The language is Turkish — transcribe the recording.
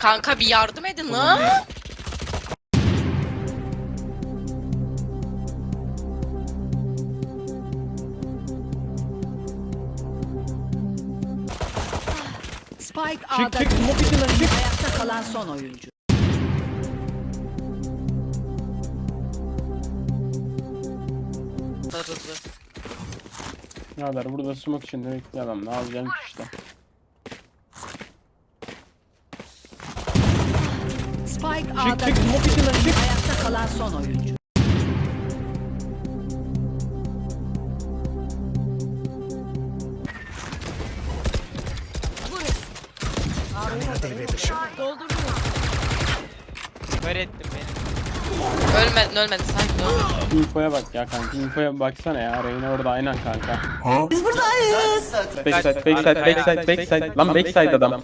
Kanka bir yardım edin lan. Spike A'da çık smoke içinden çık. ayakta kalan son oyuncu. Hızlı. Ne haber burada smoke içinde bekliyor adam ne yapacağım işte. Spike Çık A'da çık smoke içinden çık. ayakta kalan son oyuncu. Kör ettim beni. Ölmedin ölmedin sakin ol. Infoya bak ya kanka infoya baksana ya Reyna orada aynen kanka. Biz buradayız. Backside backside backside backside lan backside adam.